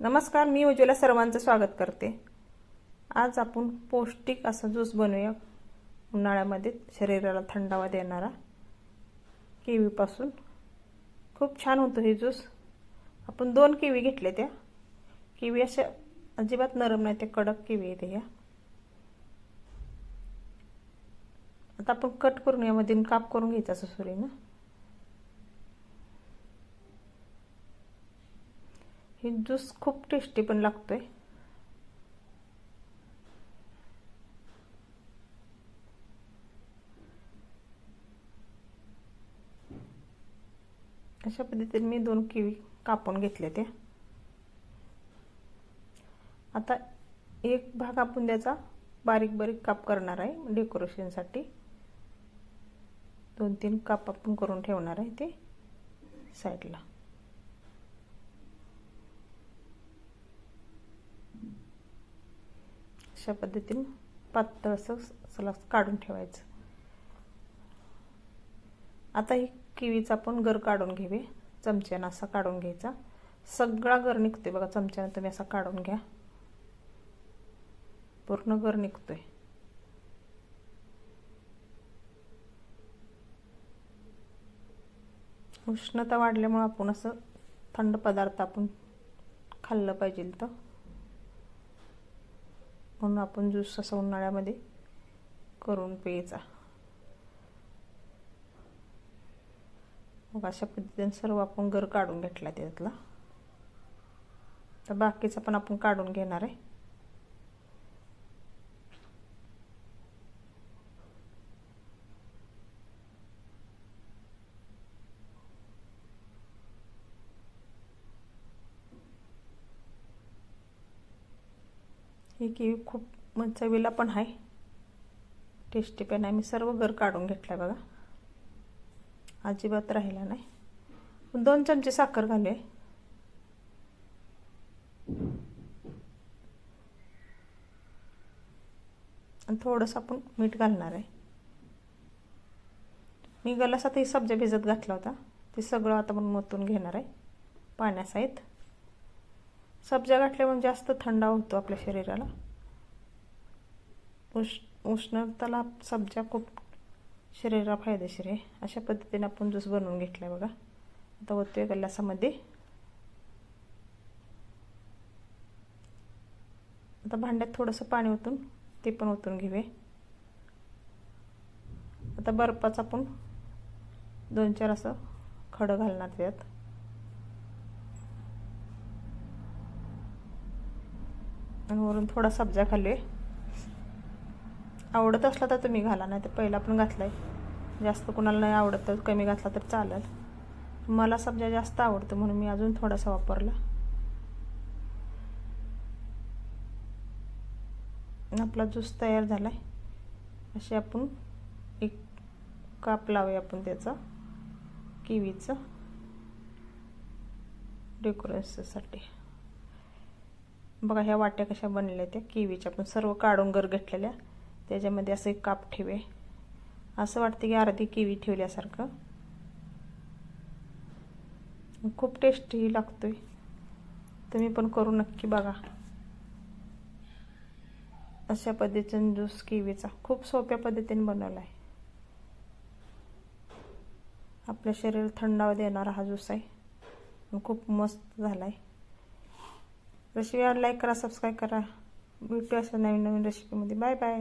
नमस्कार मी उज्ज्वला सर्वांचं स्वागत करते. आज आपण पौष्टिक असा ज्यूस बनवूया. उन्हाळ्यामध्ये शरीराला थंडावा देणारा किवीपासून. खूप छान होतो हे ज्यूस. आपण दोन किवी घेतले त्या. किवी अशा अजिबात नरम नाही त्या कडक किवी येते ह्या आता आपण कट करून यामधून काप करून घ्यायचा सुरीनं. हे ज्यूस खूप टेस्टी पण लागतोय. अशा पद्धतीने मी दोन किवी कापून घेतल्या त्या आता एक भाग आपण त्याचा बारीक बारीक काप करणार आहे डेकोरेशनसाठी दोन तीन काप आपण करून ठेवणार आहे ते साईडला अशा पद्धतीने पातळ असं सलास काढून ठेवायचं. आता ही किवीचा आपण गर काढून घ्यावे चमच्यानं असा काढून घ्यायचा. सगळा गर निघतोय बघा चमच्यानं तुम्ही असा काढून घ्या. पूर्ण गर निघतोय. उष्णता वाढल्यामुळं आपण असं थंड पदार्थ आपण खाल्लं पाहिजे तर. म्हणून आपण ज्यूस असा उन्हाळ्यामध्ये करून प्यायचा. मग अशा पद्धतीने सर्व आपण गर काढून घेतला त्यातला. तर बाकीचा पण आपण काढून घेणार आहे. ही किवी खूप चवीला पण आहे. टेस्टी पण आहे. मी सर्व घर काढून घेतला बघा. अजिबात राहिला नाही. दोन चमचे साखर घालूया. आणि थोडंसं आपण मीठ घालणार आहे. मी गलासात ही सब्जा भिजत घातला होता. ते सगळं आता आपण मतून घेणार आहे. पाण्यासहित. सब्जा घातल्यामुळे जास्त थंडा होतो आपल्या शरीराला. उष उष्णताला सब्जा खूप शरीराला फायदेशीर आहे. अशा पद्धतीने आपण ज्यूस बनवून घेतला आहे बघा. आता ओतूया गल्लासामध्ये. आता भांड्यात थोडंसं पाणी ओतून ते पण ओतून घेऊया. आता बर्फाचा आपण दोन चार असं खडं घालणार त्यात आणि वरून थोडा सब्जा खाल्ले आवडत असला तर तुम्ही घाला नाही तर पहिला पण घातला आहे जास्त कुणाला नाही आवडत तर कमी घातला तर चालेल. मला सब्जा जास्त आवडतं म्हणून मी अजून थोडासा वापरला. आपला ज्यूस तयार झाला आहे असे आपण एक काप लावूया आपण त्याचा किवीचं. डेकोरेशनसाठी. बघा ह्या वाट्या कशा बनलेल्या त्या किवीच्या पण सर्व काढून गर घेतलेल्या. त्याच्यामध्ये असं एक काप ठेवे. असं वाटतं की अर्धी किवी ठेवल्यासारखं. खूप टेस्टी लागतोय. तुम्ही पण करू नक्की बघा. अशा पद्धतीने ज्यूस किवीचा. खूप सोप्या पद्धतीने बनवला आहे. आपल्या शरीर थंडावा देणारा हा ज्यूस आहे. खूप मस्त झाला आहे रेसिपी लाईक करा सबस्क्राईब करा. भेटू असं नवीन नवीन रेसिपीमध्ये बाय बाय